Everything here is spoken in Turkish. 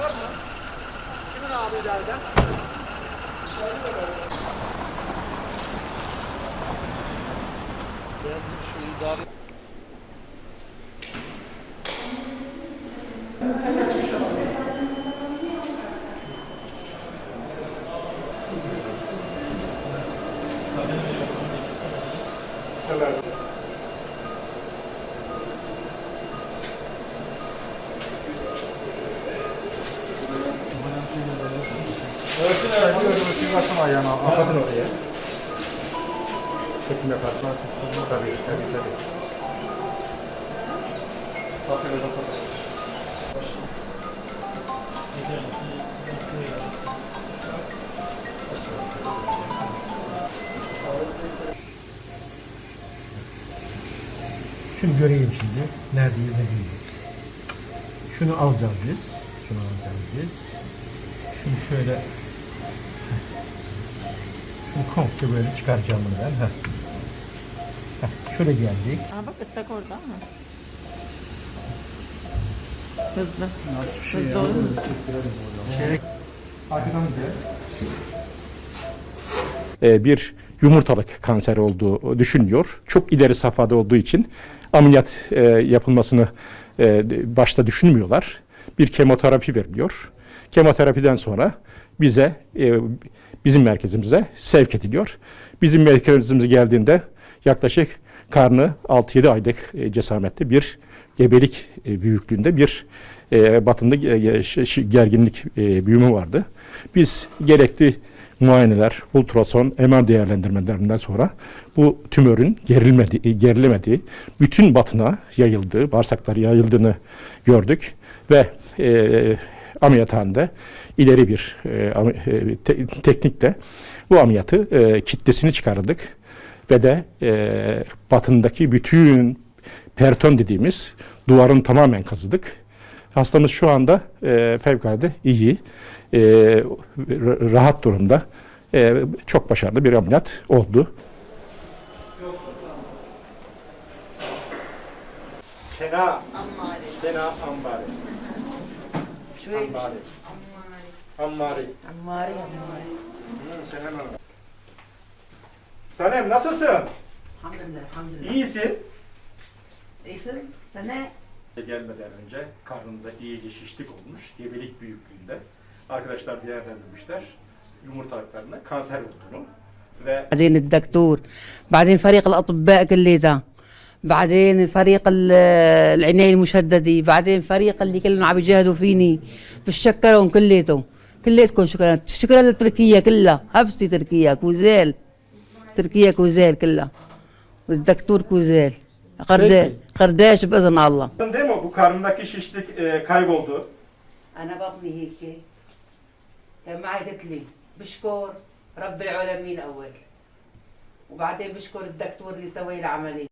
var mı? Kimin abi ileride? Ben şu idare... Örtün evet, baksın ayağına, kapatın oraya. Çekim yaparsın. Tabii, tabii, tabii. Satıyor da kapatın. Şunu göreyim şimdi. Neredeyiz, ne değiliz. Şunu alacağız biz. Şunu alacağız biz. Şunu şöyle Şunu komple böyle çıkaracağım bunu ben. Heh. Heh, şöyle geldik. Aa bak ıslak orada ama. Hızlı. Nasıl bir şey Hızlı olur mu? Arkadan gel. e, bir yumurtalık kanseri olduğu düşünülüyor. Çok ileri safhada olduğu için ameliyat e, yapılmasını e, başta düşünmüyorlar. Bir kemoterapi veriliyor. Kemoterapiden sonra bize e, bizim merkezimize sevk ediliyor. Bizim merkezimize geldiğinde yaklaşık karnı 6-7 aylık e, cesametli bir gebelik e, büyüklüğünde bir e, batında e, ş- gerginlik e, büyümü vardı. Biz gerekli muayeneler, ultrason, MR değerlendirmelerinden sonra bu tümörün gerilmedi, gerilemediği, bütün batına yayıldığı, bağırsaklara yayıldığını gördük ve e, ameliyathanede ileri bir e, e, te- bu ameliyatı e, kitlesini çıkardık ve de e, batındaki bütün perton dediğimiz duvarın tamamen kazıdık. Hastamız şu anda e, fevkalade iyi, e, rahat durumda. E, çok başarılı bir ameliyat oldu. Sena. Sena Ambari. Şöyle. Ambari. Ambari. Ammari. Hı, Senem Hanım. Sanem nasılsın? Hamdülillah, hamdülillah. İyisin. İyisin? Sene? Gelmeden önce karnında iyice şişlik olmuş, gebelik büyüklüğünde. Arkadaşlar değerlendirmişler yumurtalıklarında kanser olduğunu ve بعدين الدكتور بعدين فريق الأطباء كليتها بعدين الفريق العنايه المشدده بعدين الفريق اللي كلهم عم يجاهدوا فيني. بتشكرهم كليتهم. كليتكم شكرا. شكرا لتركيا كلها. حبسي تركيا كوزيل. تركيا كوزيل كلها. والدكتور كوزيل. قرداش قرداش بإذن الله. أنا mi? هيك كان معي e, بشكر رب العالمين أول. وبعدين بشكر الدكتور اللي سوى لي العملية.